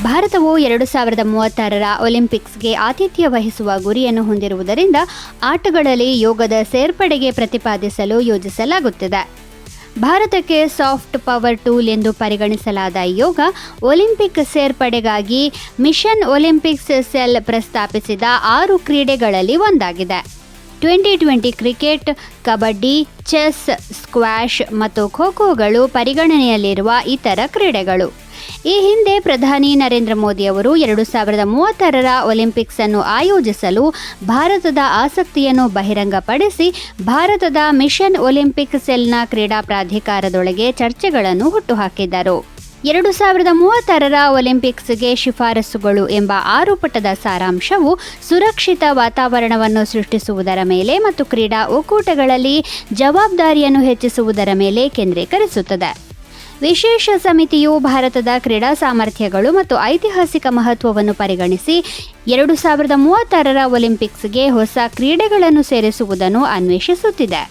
ಭಾರತವು ಎರಡು ಸಾವಿರದ ಮೂವತ್ತಾರರ ಒಲಿಂಪಿಕ್ಸ್ಗೆ ಆತಿಥ್ಯ ವಹಿಸುವ ಗುರಿಯನ್ನು ಹೊಂದಿರುವುದರಿಂದ ಆಟಗಳಲ್ಲಿ ಯೋಗದ ಸೇರ್ಪಡೆಗೆ ಪ್ರತಿಪಾದಿಸಲು ಯೋಜಿಸಲಾಗುತ್ತಿದೆ. ಭಾರತಕ್ಕೆ ಸಾಫ್ಟ್ ಪವರ್ ಟೂಲ್ ಎಂದು ಪರಿಗಣಿಸಲಾದ ಯೋಗ ಒಲಿಂಪಿಕ್ ಸೇರ್ಪಡೆಗಾಗಿ ಮಿಷನ್ ಒಲಿಂಪಿಕ್ಸ್ ಸೆಲ್ ಪ್ರಸ್ತಾಪಿಸಿದ ಆರು ಕ್ರೀಡೆಗಳಲ್ಲಿ ಒಂದಾಗಿದೆ. Twenty twenty cricket, kabaddi, chess squash ಮತ್ತು ಖೋ ಖೋಗಳು ಪರಿಗಣನೆಯಲ್ಲಿರುವ ಇತರ ಕ್ರೀಡೆಗಳು. ಈ ಹಿಂದೆ ಪ್ರಧಾನಿ ನರೇಂದ್ರ ಮೋದಿ ಅವರು ಎರಡು ಸಾವಿರದ ಮೂವತ್ತಾರರ ಒಲಿಂಪಿಕ್ಸ್ ಅನ್ನು ಆಯೋಜಿಸಲು ಭಾರತದ ಆಸಕ್ತಿಯನ್ನು ಬಹಿರಂಗಪಡಿಸಿ ಭಾರತದ ಮಿಷನ್ ಒಲಿಂಪಿಕ್ ಸೆಲ್ನ ಕ್ರೀಡಾ ಪ್ರಾಧಿಕಾರದೊಳಗೆ ಚರ್ಚೆಗಳನ್ನು ಹುಟ್ಟುಹಾಕಿದ್ದರು. ಎರಡು ಸಾವಿರದ ಮೂವತ್ತಾರರ ಒಲಿಂಪಿಕ್ಸ್ಗೆ ಶಿಫಾರಸುಗಳು ಎಂಬ ಆರು ಪುಟದ ಸಾರಾಂಶವು ಸುರಕ್ಷಿತ ವಾತಾವರಣವನ್ನು ಸೃಷ್ಟಿಸುವುದರ ಮೇಲೆ ಮತ್ತು ಕ್ರೀಡಾ ಒಕ್ಕೂಟಗಳಲ್ಲಿ ಜವಾಬ್ದಾರಿಯನ್ನು ಹೆಚ್ಚಿಸುವುದರ ಮೇಲೆ ಕೇಂದ್ರೀಕರಿಸುತ್ತದೆ. ವಿಶೇಷ ಸಮಿತಿಯು ಭಾರತದ ಕ್ರೀಡಾ ಸಾಮರ್ಥ್ಯಗಳು ಮತ್ತು ಐತಿಹಾಸಿಕ ಮಹತ್ವವನ್ನು ಪರಿಗಣಿಸಿ ಎರಡು ಸಾವಿರದ ಮೂವತ್ತಾರರ ಒಲಿಂಪಿಕ್ಸ್ಗೆ ಹೊಸ ಕ್ರೀಡೆಗಳನ್ನು ಸೇರಿಸುವುದನ್ನು ಅನ್ವೇಷಿಸುತ್ತಿದೆ.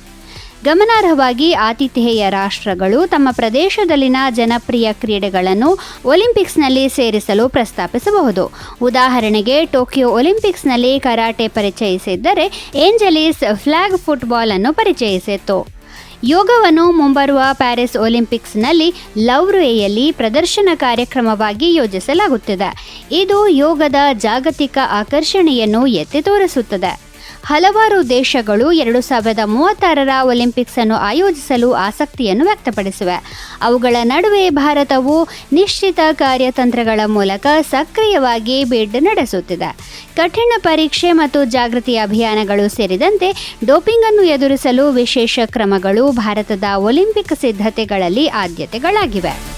ಗಮನಾರ್ಹವಾಗಿ ಆತಿಥೇಯ ರಾಷ್ಟ್ರಗಳು ತಮ್ಮ ಪ್ರದೇಶದಲ್ಲಿನ ಜನಪ್ರಿಯ ಕ್ರೀಡೆಗಳನ್ನು ಒಲಿಂಪಿಕ್ಸ್ನಲ್ಲಿ ಸೇರಿಸಲು ಪ್ರಸ್ತಾಪಿಸಬಹುದು. ಉದಾಹರಣೆಗೆ, ಟೋಕಿಯೋ ಒಲಿಂಪಿಕ್ಸ್ನಲ್ಲಿ ಕರಾಟೆ ಪರಿಚಯಿಸಿದ್ದರೆ ಏಂಜಲೀಸ್ ಫ್ಲಾಗ್ ಫುಟ್ಬಾಲ್ ಅನ್ನು ಪರಿಚಯಿಸಿತ್ತು. ಯೋಗವನ್ನು ಮುಂಬರುವ ಪ್ಯಾರಿಸ್ ಒಲಿಂಪಿಕ್ಸ್ನಲ್ಲಿ ಲವ್ರೇಯಲ್ಲಿ ಪ್ರದರ್ಶನ ಕಾರ್ಯಕ್ರಮವಾಗಿ ಯೋಜಿಸಲಾಗುತ್ತಿದೆ. ಇದು ಯೋಗದ ಜಾಗತಿಕ ಆಕರ್ಷಣೆಯನ್ನು ಎತ್ತಿ ತೋರಿಸುತ್ತದೆ. ಹಲವಾರು ದೇಶಗಳು ಎರಡು ಸಾವಿರದ ಮೂವತ್ತಾರರ ಒಲಿಂಪಿಕ್ಸ್ ಅನ್ನು ಆಯೋಜಿಸಲು ಆಸಕ್ತಿಯನ್ನು ವ್ಯಕ್ತಪಡಿಸಿವೆ. ಅವುಗಳ ನಡುವೆ ಭಾರತವು ನಿಶ್ಚಿತ ಕಾರ್ಯತಂತ್ರಗಳ ಮೂಲಕ ಸಕ್ರಿಯವಾಗಿ ಬಿಡ್ ನಡೆಸುತ್ತಿದೆ. ಕಠಿಣ ಪರೀಕ್ಷೆ ಮತ್ತು ಜಾಗೃತಿ ಅಭಿಯಾನಗಳು ಸೇರಿದಂತೆ ಡೋಪಿಂಗ್ ಅನ್ನು ಎದುರಿಸಲು ವಿಶೇಷ ಕ್ರಮಗಳು ಭಾರತದ ಒಲಿಂಪಿಕ್ ಸಿದ್ಧತೆಗಳಲ್ಲಿ ಆದ್ಯತೆಗಳಾಗಿವೆ.